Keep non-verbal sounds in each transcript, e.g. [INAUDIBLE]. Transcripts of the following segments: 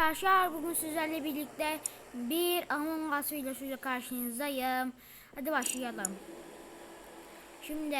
arkadaşlar bugün sizlerle birlikte bir Among Us videosuyla karşınızdayım. Hadi başlayalım. Şimdi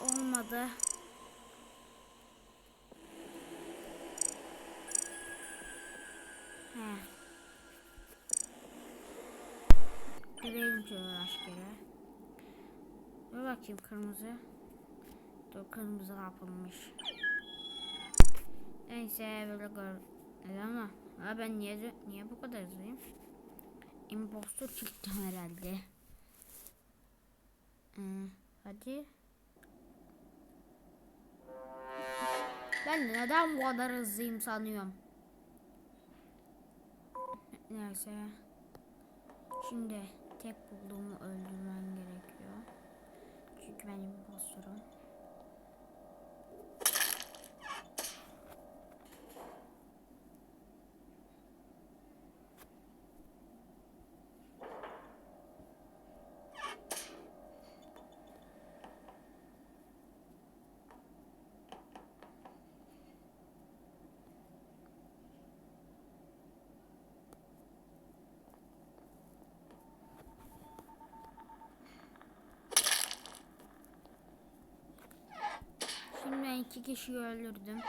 olmadı. He. Girelim şöyle aşkere. Dur bakayım kırmızı. Dur kırmızı yapılmış. Neyse böyle gör. Neden ama? Ben niye niye bu kadar hızlıyım? Impostor çıktı herhalde. Ee, hadi. Ben de neden bu kadar hızlıyım sanıyorum. Neyse. Şimdi tek bulduğumu öldürmem gerekiyor. Çünkü ben impostorum. Şimdi ben iki kişiyi öldürdüm.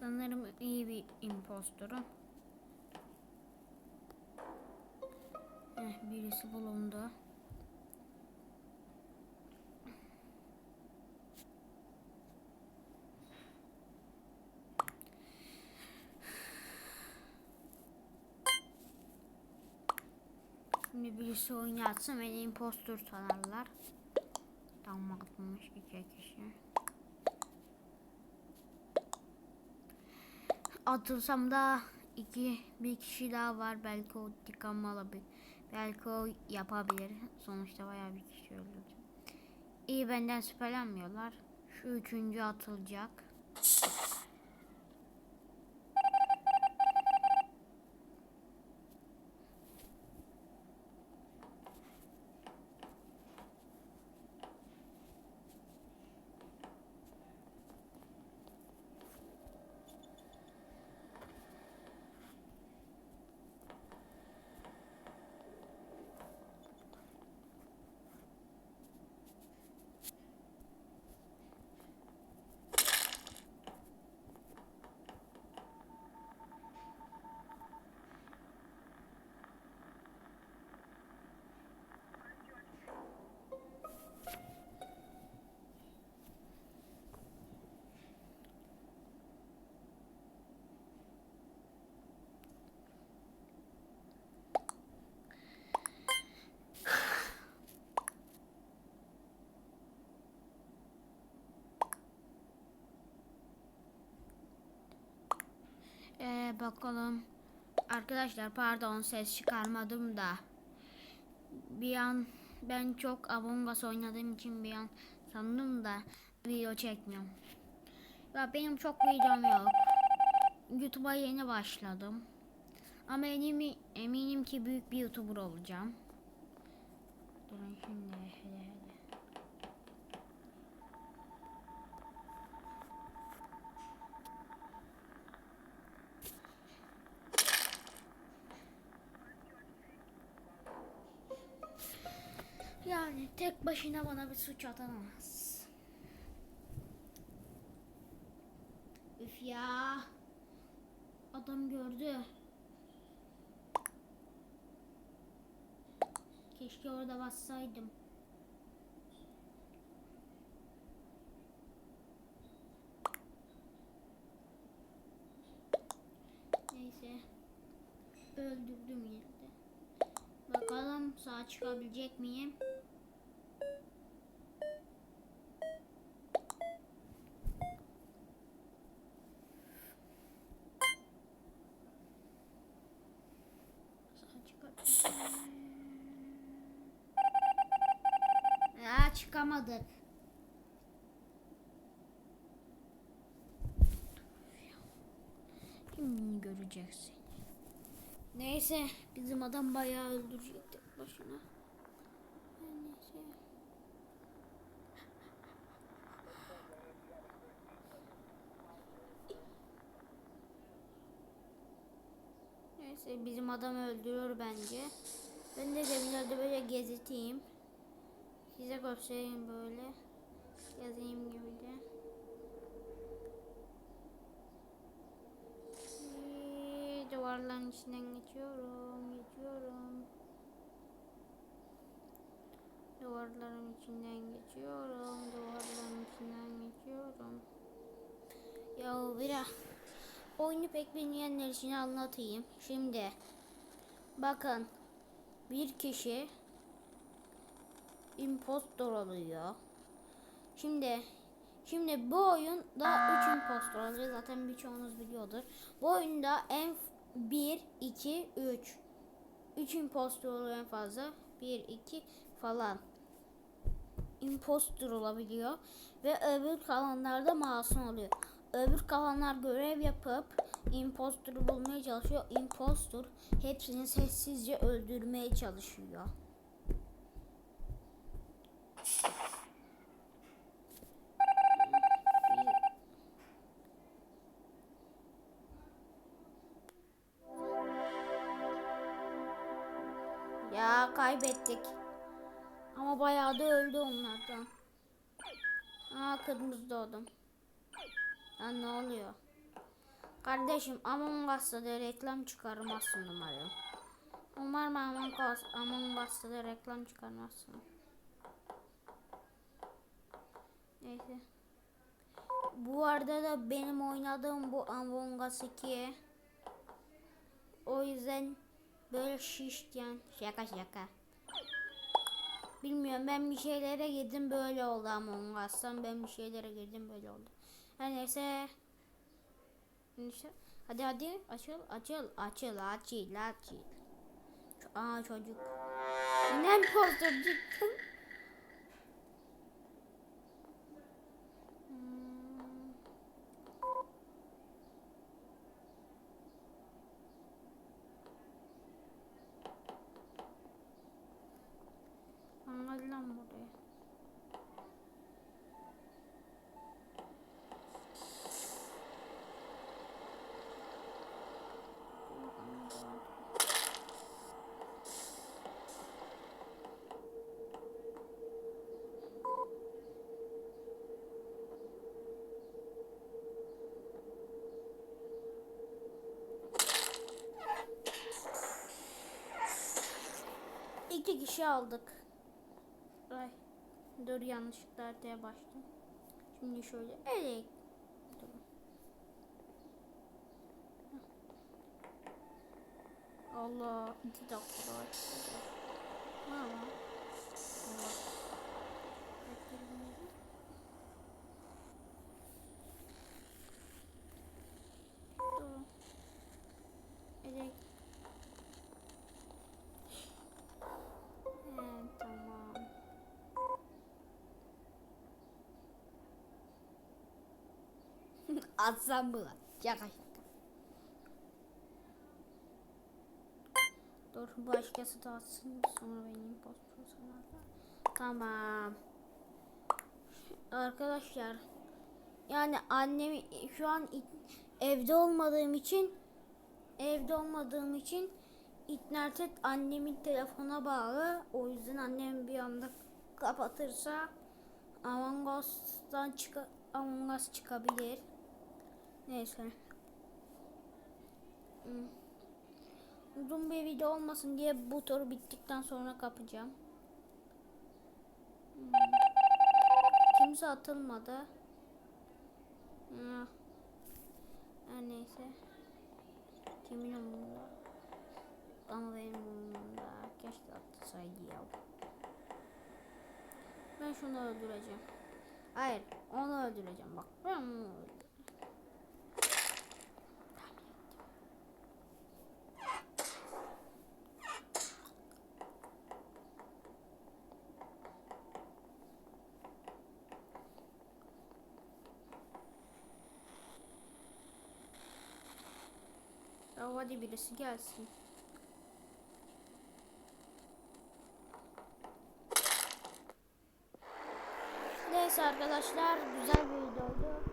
Sanırım iyi bir impostorum. Heh, birisi bulundu. Şimdi birisi oynatsın beni impostor sanarlar. Tam atmış iki kişi. Atılsam da iki bir kişi daha var belki o intikam alabilir. Belki o yapabilir. Sonuçta bayağı bir kişi öldürdü. İyi benden şüphelenmiyorlar. Şu üçüncü atılacak. Ee, bakalım. Arkadaşlar pardon ses çıkarmadım da. Bir an ben çok Among Us oynadığım için bir an sandım da video çekmiyorum. Ya benim çok videom yok. YouTube'a yeni başladım. Ama eminim, eminim ki büyük bir YouTuber olacağım. Durun şimdi hele hele. Yani tek başına bana bir suç atamaz. Üf ya. Adam gördü. Keşke orada bassaydım. Neyse. Öldürdüm yine de. Bakalım sağ çıkabilecek miyim? çıkamadık. Şimdi göreceksin. Neyse bizim adam bayağı öldürecekti başına. Neyse. Neyse bizim adam öldürür bence. Ben de gemilerde böyle geziteyim. Size göstereyim böyle. Yazayım gibi de. Ee, Duvarların içinden geçiyorum, geçiyorum. Duvarların içinden geçiyorum, duvarların içinden geçiyorum. Ya biraz oyunu pek bilmeyenler için anlatayım. Şimdi bakın bir kişi impostor oluyor. Şimdi şimdi bu oyunda 3 impostor oluyor. Zaten birçoğunuz biliyordur. Bu oyunda en 1 2 3 3 impostor oluyor en fazla. 1 2 falan. Impostor olabiliyor ve öbür kalanlar da masum oluyor. Öbür kalanlar görev yapıp impostoru bulmaya çalışıyor. Impostor hepsini sessizce öldürmeye çalışıyor. Ya kaybettik. Ama bayağı da öldü onlardan. Aa kırmızı doğdum. Lan ne oluyor? Kardeşim Among Us'ta da reklam çıkarmazsın umarım. Umarım Among Us, Among Us'ta da reklam çıkarmazsın. Neyse. Bu arada da benim oynadığım bu Among Us 2. O yüzden böyle şişken şaka şaka. Bilmiyorum ben bir şeylere girdim böyle oldu Among Us'tan ben bir şeylere girdim böyle oldu. Her neyse. Neyse. Hadi hadi açıl açıl açıl açıl açıl. Aa çocuk. Yine impostor. Hmm. Anladı lan buraya. İki kişi aldık. Ay. Dur yanlışlıkla haritaya başladım. Şimdi şöyle evet. Tamam. Allah iki dakika daha [LAUGHS] Atsam mı? Şaka. Dur başkası da atsın sonra benim postum sana. Tamam. Arkadaşlar yani annem şu an evde olmadığım için evde olmadığım için internet annemin telefona bağlı. O yüzden annem bir anda kapatırsa Among Us'tan çıka Among Us çıkabilir. Neyse. Hmm. Uzun bir video olmasın diye bu tur bittikten sonra kapacağım. Hmm. Kimse atılmadı. Hmm. Her neyse. Kimin umurunda? Ama benim umurumda. Keşke atlasaydı ya. Ben şunu öldüreceğim. Hayır, onu öldüreceğim bak. Ben onu öldüreceğim. Ya hadi birisi gelsin. Neyse arkadaşlar güzel bir videoydu.